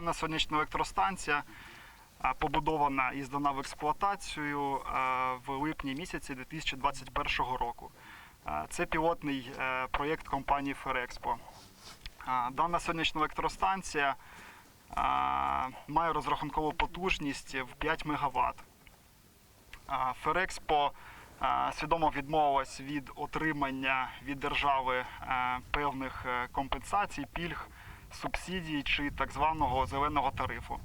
Дана сонячна електростанція е, побудована і здана в експлуатацію е, в липні місяці 2021 року. Е, Це пілотний проєкт компанії Ферекспо. Дана сонячна електростанція має розрахункову потужність в 5 МВт. Ферекспо свідомо відмовилась від отримання від держави певних компенсацій, пільг, субсидій чи так званого зеленого тарифу.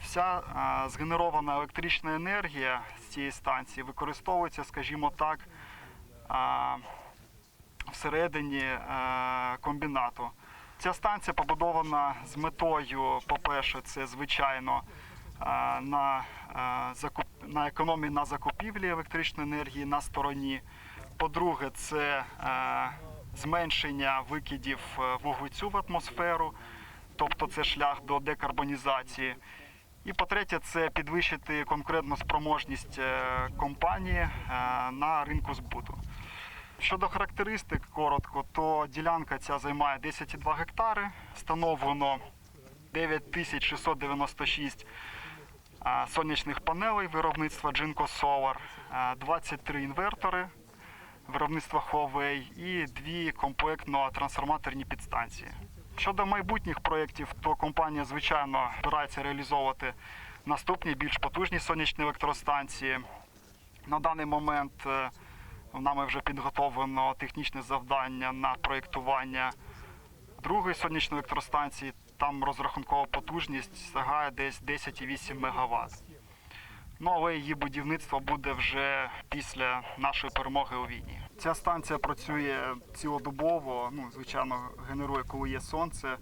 Вся згенерована електрична енергія з цієї станції використовується, скажімо так, всередині е, комбінату. Ця станція побудована з метою, по-перше, це звичайно на, е, на економії на закупівлі електричної енергії на стороні. По-друге, це е, зменшення викидів е, вуглецю в атмосферу, тобто це шлях до декарбонізації. І по-третє, це підвищити конкурентну спроможність е, компанії е, на ринку збуту. Щодо характеристик, коротко, то ділянка ця займає 10,2 гектари, встановлено 9696 а, сонячних панелей виробництва Jinko Solar, а, 23 інвертори виробництва Huawei і дві комплектно-трансформаторні підстанції. Щодо майбутніх проєктів, то компанія, звичайно, збирається реалізовувати наступні більш потужні сонячні електростанції. На даний момент е, нами вже підготовлено технічне завдання на проєктування другої сонячної електростанції. Там розрахункова потужність сягає десь 10,8 МВт. Ну, але її будівництво буде вже після нашої перемоги у війні. Ця станція працює цілодобово, ну, звичайно, генерує, коли є сонце.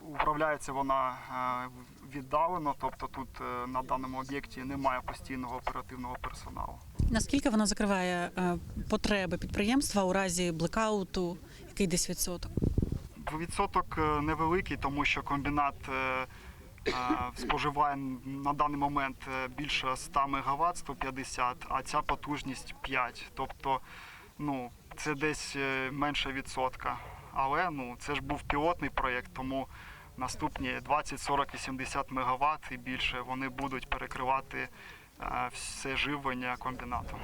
Управляється вона е, віддалено, тобто тут е, на даному об'єкті немає постійного оперативного персоналу. Наскільки вона закриває е, потреби підприємства у разі блекауту, який десь відсоток? Відсоток невеликий, тому що комбінат споживає на даний момент е, більше 100 МВт, 150, а ця потужність 5. Тобто, ну, це десь е, менше відсотка. Але ну, це ж був пілотний проєкт, тому наступні 20, 40 і 70 МВт і більше вони будуть перекривати е, все живлення комбінату.